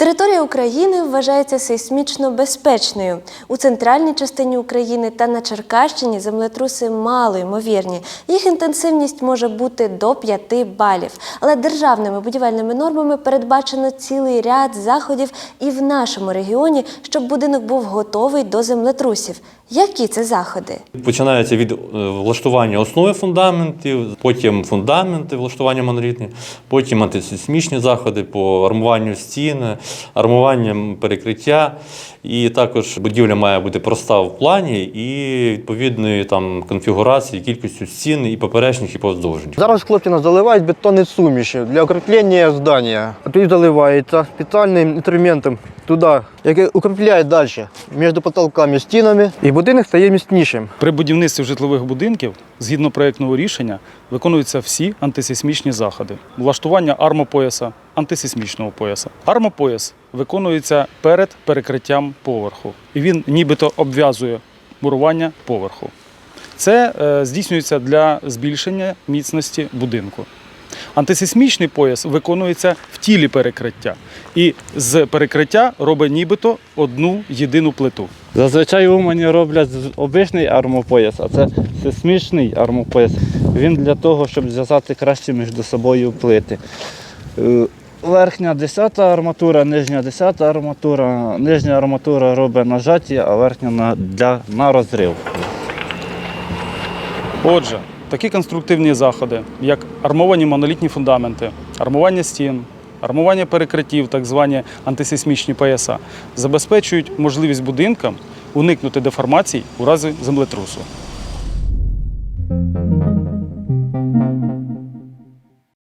Територія України вважається сейсмічно безпечною. У центральній частині України та на Черкащині землетруси мало ймовірні. Їх інтенсивність може бути до 5 балів. Але державними будівельними нормами передбачено цілий ряд заходів і в нашому регіоні, щоб будинок був готовий до землетрусів. Які це заходи? Починається від е, влаштування основи фундаментів, потім фундаменти влаштування монолітні, потім антисейсмічні заходи по армуванню стін, армуванням перекриття. І також будівля має бути проста в плані і відповідної там конфігурації, кількістю стін і поперечних, і повздовжних. Зараз хлопці нас заливають бетонні суміші для укріплення здання. А тоді заливається спеціальним інструментом туди, який укріпляє далі між потолками і стінами, і будинок стає міцнішим. При будівництві житлових будинків, згідно проєктного рішення, виконуються всі антисейсмічні заходи. Влаштування армопояса, антисейсмічного пояса. Армопояс виконується перед перекриттям поверху. І він нібито обв'язує мурування поверху. Це е, здійснюється для збільшення міцності будинку. Антисейсмічний пояс виконується в тілі перекриття. І з перекриття робить нібито одну єдину плиту. Зазвичай умані роблять обичний армопояс, а це сейсмічний армопояс. Він для того, щоб зв'язати краще між собою плити. Верхня 10 арматура, нижня 10 арматура. Нижня арматура робить нажаті, а верхня на, для, на розрив. Отже, такі конструктивні заходи, як армовані монолітні фундаменти, армування стін, армування перекриттів, так звані антисейсмічні пояса, забезпечують можливість будинкам уникнути деформацій у разі землетрусу.